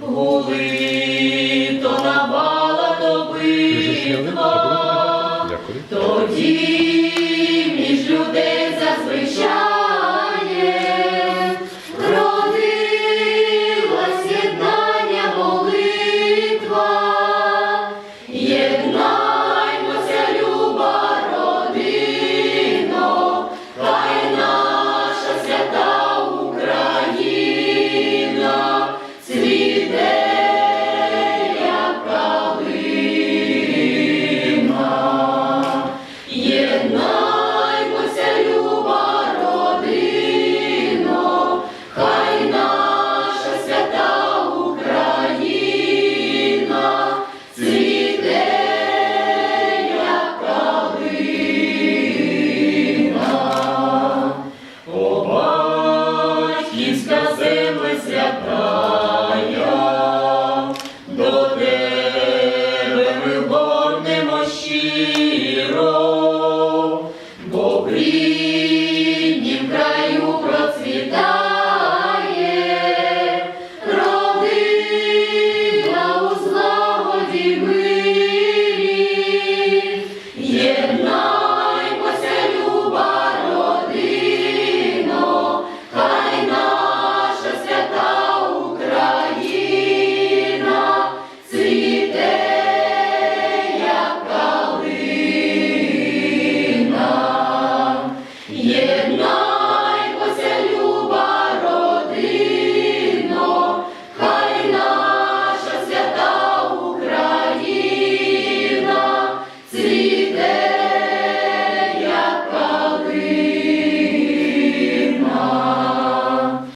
гули, то навала, то битва, тоді